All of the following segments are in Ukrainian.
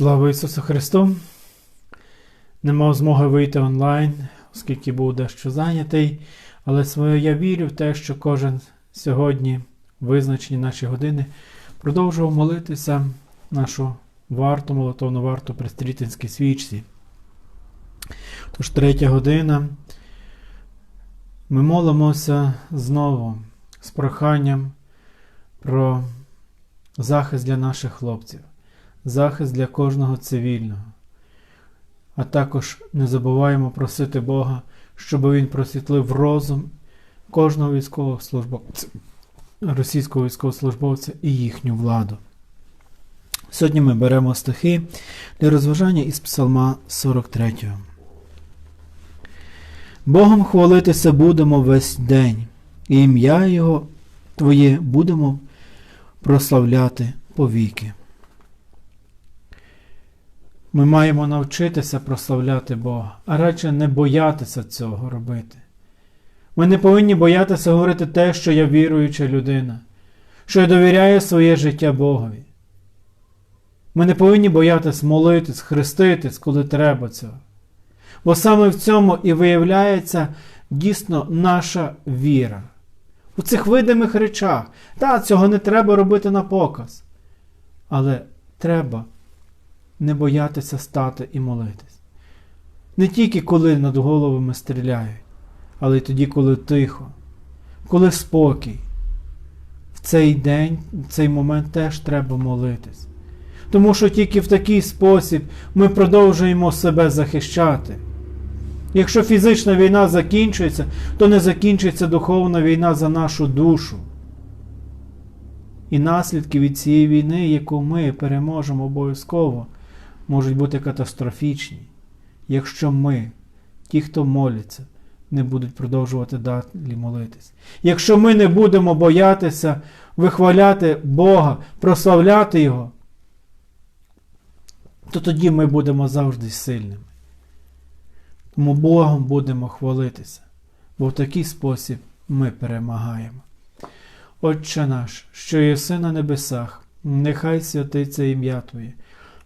Слава Ісусу Христу! Не мав змоги вийти онлайн, оскільки був дещо зайнятий, але своє я вірю в те, що кожен сьогодні, визначені наші години, продовжував молитися нашу варту, молотовну варту при стрітинській свічці. Тож третя година. Ми молимося знову з проханням про захист для наших хлопців захист для кожного цивільного. А також не забуваємо просити Бога, щоб Він просвітлив розум кожного військовослужбовця, російського військовослужбовця і їхню владу. Сьогодні ми беремо стихи для розважання із Псалма 43. Богом хвалитися будемо весь день, і ім'я Його Твоє будемо прославляти повіки. Ми маємо навчитися прославляти Бога, а радше не боятися цього робити. Ми не повинні боятися говорити те, що я віруюча людина, що я довіряю своє життя Богові. Ми не повинні боятися молитись, хреститись, коли треба цього. Бо саме в цьому і виявляється дійсно наша віра. У цих видимих речах. Та, цього не треба робити на показ. Але треба не боятися стати і молитись. Не тільки коли над головами стріляють, але й тоді, коли тихо, коли спокій. В цей день, в цей момент теж треба молитись. Тому що тільки в такий спосіб ми продовжуємо себе захищати. Якщо фізична війна закінчується, то не закінчується духовна війна за нашу душу. І наслідки від цієї війни, яку ми переможемо обов'язково, можуть бути катастрофічні, якщо ми, ті, хто моляться, не будуть продовжувати далі молитись. Якщо ми не будемо боятися вихваляти Бога, прославляти Його, то тоді ми будемо завжди сильними. Тому Богом будемо хвалитися, бо в такий спосіб ми перемагаємо. Отче наш, що єси на небесах, нехай святиться ім'я Твоє.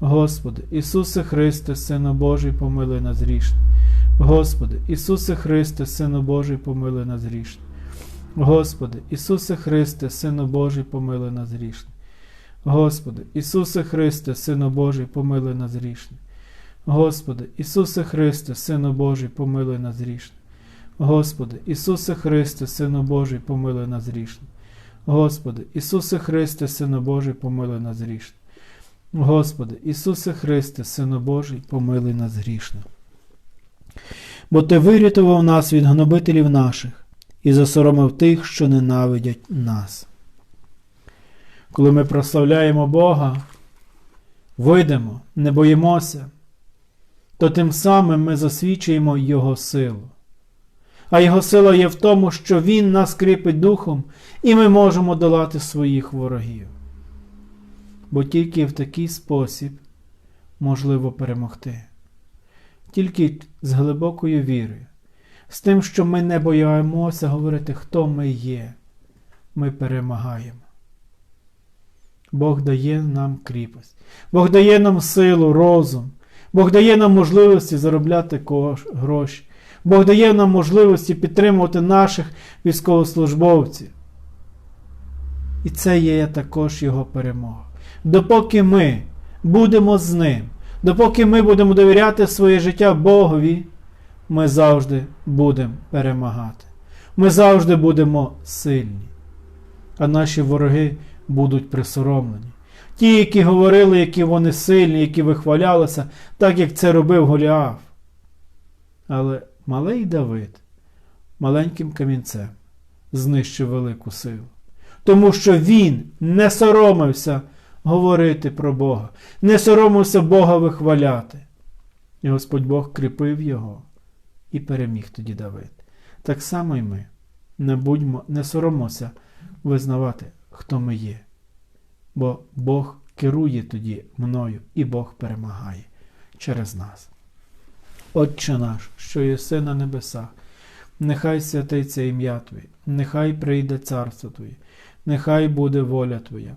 Господи, Ісусе Христе, Сину Божий, помилуй нас грішне. Господи, Ісусе Христе, Сину Божий, помилуй нас грішне. Господи, Ісусе Христе, Сину Божий, помилуй нас грішне. Господи, Ісусе Христе, Сину Божий, помилуй нас грішне. Господи, Ісусе Христе, Сину Божий, помилуй нас грішне. Господи, Ісусе Христе, Сину Божий, помилуй нас грішне. Господи, Ісусе Христе, Сину Божий, помилуй нас грішне. Господи, Ісусе Христе, Сину Божий, помилуй нас грішно. Бо Ти вирятував нас від гнобителів наших і засоромив тих, що ненавидять нас. Коли ми прославляємо Бога, вийдемо, не боїмося, то тим самим ми засвідчуємо Його силу. А Його сила є в тому, що Він нас кріпить духом, і ми можемо долати своїх ворогів бо тільки в такий спосіб можливо перемогти. Тільки з глибокою вірою, з тим, що ми не боїмося говорити, хто ми є, ми перемагаємо. Бог дає нам кріпость, Бог дає нам силу, розум, Бог дає нам можливості заробляти гроші, Бог дає нам можливості підтримувати наших військовослужбовців. І це є також Його перемога допоки ми будемо з ним, допоки ми будемо довіряти своє життя Богові, ми завжди будемо перемагати. Ми завжди будемо сильні, а наші вороги будуть присоромлені. Ті, які говорили, які вони сильні, які вихвалялися, так як це робив Голіаф. Але малий Давид маленьким камінцем знищив велику силу, тому що він не соромився говорити про Бога, не соромився Бога вихваляти. І Господь Бог кріпив його і переміг тоді Давид. Так само й ми. Не будьмо, не соромося визнавати, хто ми є. Бо Бог керує тоді мною, і Бог перемагає через нас. Отче наш, що єси на небесах, нехай святиться ім'я Твоє, нехай прийде царство Твоє, нехай буде воля Твоя,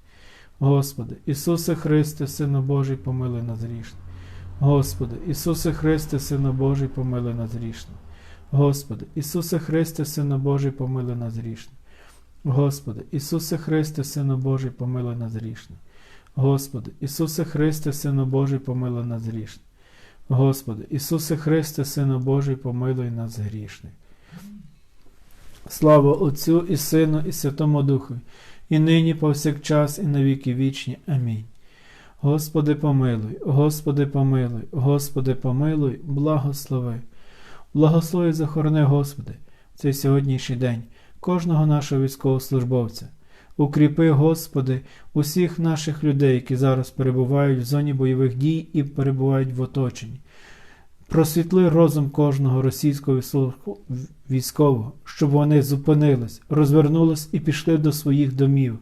Господи, Ісусе Христе, Сину Божий, помилуй нас грішних. Господи, Ісусе Христе, Сину Божий, помилуй нас грішних. Господи, Ісусе Христе, Сину Божий, помилуй нас грішних. Господи, Ісусе Христе, Сину Божий, помилуй нас грішних. Господи, Ісусе Христе, Сину Божий, помилуй нас грішних. Господи, Ісусе Христе, Сину Божий, помилуй нас грішних. Слава Отцю і Сину, і Святому Духу, і нині повсякчас, і на віки вічні. Амінь. Господи, помилуй, Господи, помилуй, Господи, помилуй, благослови. Благослови захорони, Господи, в цей сьогоднішній день, кожного нашого військовослужбовця. Укріпи, Господи, усіх наших людей, які зараз перебувають в зоні бойових дій і перебувають в оточенні. Просвітли розум кожного російського військового, щоб вони зупинились, розвернулись і пішли до своїх домів.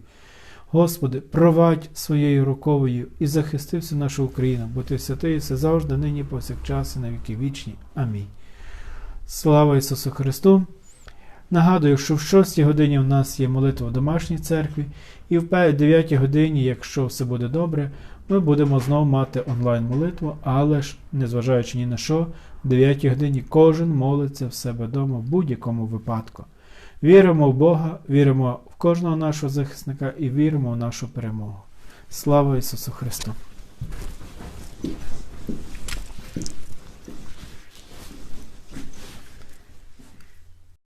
Господи, провадь своєю рукою і захисти всю нашу Україну, бо ти святий все завжди, нині, повсякчас, і на віки вічні. Амінь. Слава Ісусу Христу! Нагадую, що в 6 годині у нас є молитва в домашній церкві, і в 9 годині, якщо все буде добре, ми будемо знову мати онлайн-молитву, але ж, незважаючи ні на що, в 9 годині кожен молиться в себе вдома в будь-якому випадку. Віримо в Бога, віримо в кожного нашого захисника і віримо в нашу перемогу. Слава Ісусу Христу!